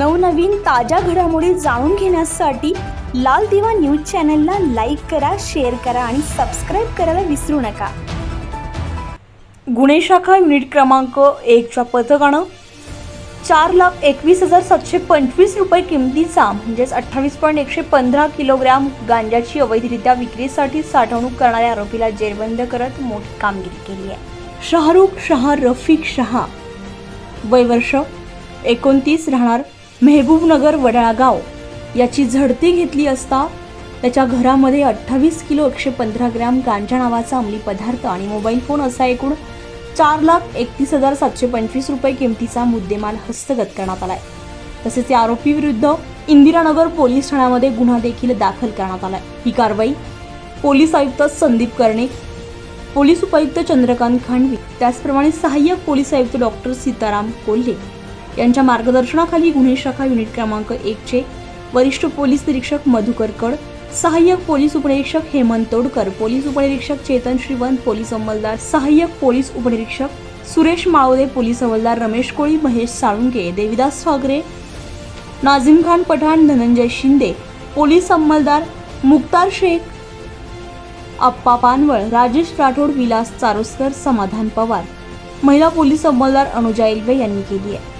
नवनवीन ताज्या घडामोडी जाणून घेण्यासाठी लाल दिवा न्यूज चॅनलला लाईक करा शेअर करा आणि सबस्क्राईब करायला विसरू नका. गुन्हे शाखा युनिट क्रमांक एकच्या पथकानं चार लाख एकवीस हजार सातशे पंचवीस रुपये किमतीचा म्हणजेच अठ्ठावीस पॉईंट एकशे पंधरा किलोग्रॅम गांजाची अवैधरित्या विक्रीसाठी साठवणूक करणाऱ्या आरोपीला जेरबंद करत मोठी कामगिरी केली आहे. शाहरुख शहा रफिक शहा. वय वर्ष एकोणतीस राहणार मेहबूबनगर वडाळागाव याची झडती घेतली असता त्याच्या घरामध्ये अठ्ठावीस किलो एकशे पंधरा ग्रॅम गांजा नावाचा अंमली पदार्थ आणि मोबाईल फोन असा एकूण चार लाख एकतीस हजार सातशे पंचवीस रुपये किमतीचा मुद्देमाल हस्तगत करण्यात आलाय. तसेच या आरोपीविरुद्ध इंदिरानगर पोलीस ठाण्यामध्ये गुन्हा देखील दाखल करण्यात आलाय. ही कारवाई पोलीस आयुक्त संदीप कर्णिक पोलीस उपायुक्त चंद्रकांत खांडवी त्याचप्रमाणे सहाय्यक पोलीस आयुक्त डॉक्टर सीताराम कोल्हे यांच्या मार्गदर्शनाखाली गुन्हे शाखा युनिट क्रमांक एकचे वरिष्ठ पोलीस निरीक्षक मधुकर कड सहाय्यक पोलीस उपनिरीक्षक हेमंत तोडकर पोलीस उपनिरीक्षक चेतन श्रीवंत पोलीस अंमलदार सहाय्यक पोलीस उपनिरीक्षक सुरेश माळोदे पोलीस हवलदार रमेश कोळी महेश साळुंके देविदास सागरे नाझिम खान पठाण धनंजय शिंदे पोलीस अंमलदार मुक्तार शेख अप्पा पानवळ राजेश राठोड विलास चारोस्कर समाधान पवार. महिला पोलीस अंमलदार अनुजा एल्वे यांनी केली आहे.